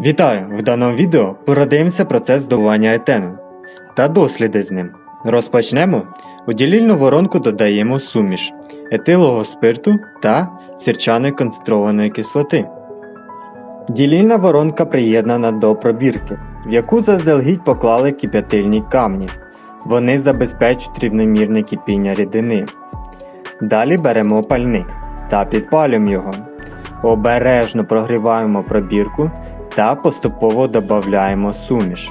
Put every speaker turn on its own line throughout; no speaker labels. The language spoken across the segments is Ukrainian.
Вітаю! В даному відео передаємося процес здобування етену та досліди з ним. Розпочнемо. У ділільну воронку додаємо суміш етилового спирту та сірчаної концентрованої кислоти. Ділільна воронка приєднана до пробірки, в яку заздалегідь поклали кип'ятильні камні. Вони забезпечують рівномірне кипіння рідини. Далі беремо пальник та підпалюємо його. Обережно прогріваємо пробірку та поступово додаємо суміш.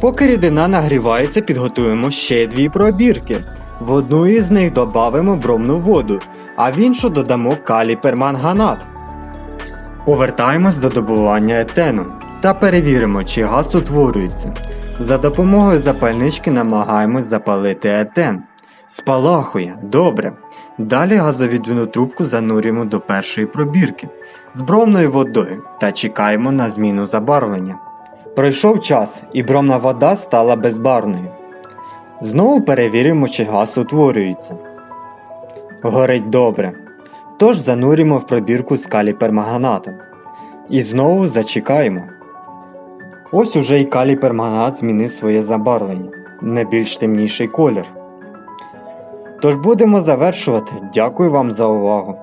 Поки рідина нагрівається, підготуємо ще дві пробірки. В одну із них додамо бромну воду, а в іншу додамо калій перманганат. Повертаємось до добування етену та перевіримо, чи газ утворюється. За допомогою запальнички намагаємось запалити етен. Спалахує, добре. Далі газовідвідну трубку занурюємо до першої пробірки з бромною водою та чекаємо на зміну забарвлення. Пройшов час, і бромна вода стала безбарвною. Знову перевіримо, чи газ утворюється. Горить добре. Тож занурюємо в пробірку з калій. І знову зачекаємо. Ось уже і калій перманганат змінив своє забарвлення на більш темніший колір. Тож будемо завершувати. Дякую вам за увагу.